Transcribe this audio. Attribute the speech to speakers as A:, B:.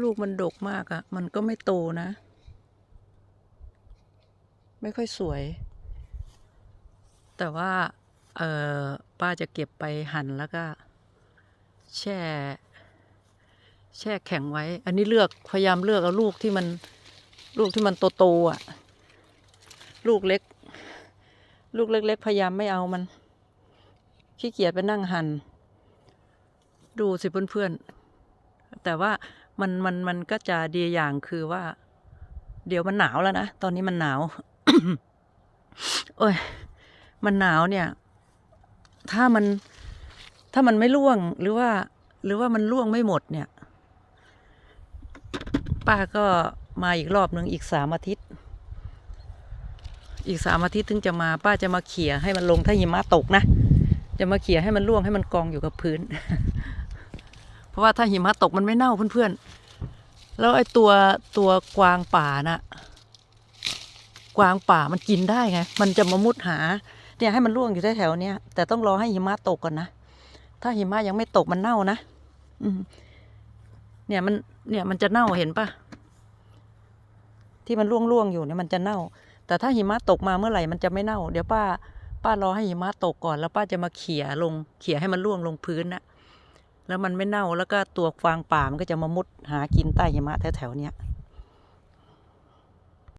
A: ลูกมันดกมากอะ่ะ มันก็ไม่โตนะ ไม่ค่อยสวย แต่ว่า เออป้าจะเก็บไปหั่นแล้วก็ แช่ แช่แข็งไว้ อันนี้เลือกพยายามเลือกเอาลูกที่มัน ลูกที่มันโตๆอะ ลูกเล็ก ลูกเล็ก ๆ พยายามไม่เอามัน ขี้เกียจไปนั่งหัน่นดูสิเพื่อนๆแต่ว่า มันมันมันก็จะดีอย่างคือว่า เดี๋ยวมันหนาวแล้วนะ ตอนนี้มันหนาว โอ้ย มันหนาวเนี่ย ถ้ามันถ้ามันไม่ร่วงหรือว่า หรือว่ามันร่วงไม่หมดเนี่ย ป้าก็มาอีกรอบหนึ่งอีกสามอาทิตย์ อีกสามอาทิตย์ถึงจะมา ป้าจะมาเขี่ยให้มันลงถ้าหิมะตกนะ จะมาเขี่ยให้มันร่วงให้มันกองอยู่กับพื้น เพราะว่าถ้าหิมะตกมันไม่เน่าเพื่อนๆ แล้วไอ้ตัวตัวกวางป่าน่ะ กวางป่ามันกินได้ไง มันจะมามุดหา เนี่ยให้มันร่วงอยู่แถวๆเนี้ยแต่ต้องรอให้หิมะตกก่อนนะ ถ้าหิมะยังไม่ตกมันเน่านะ อืม เนี่ยมัน เนี่ยมันจะเน่าเห็นปะที่มันร่วงๆอยู่เนี่ยมันจะเน่า แต่ถ้าหิมะตกมาเมื่อไหร่มันจะไม่เน่า เดี๋ยวป้า ป้ารอให้หิมะตกก่อนแล้วป้าจะมาเขี่ยลง เขี่ยให้มันร่วงลงพื้นนะ แล้วมันไม่เน่าแล้วก็ตัวฟางป่ามันก็จะมามุดหากินใต้หิมะแถวๆเนี้ย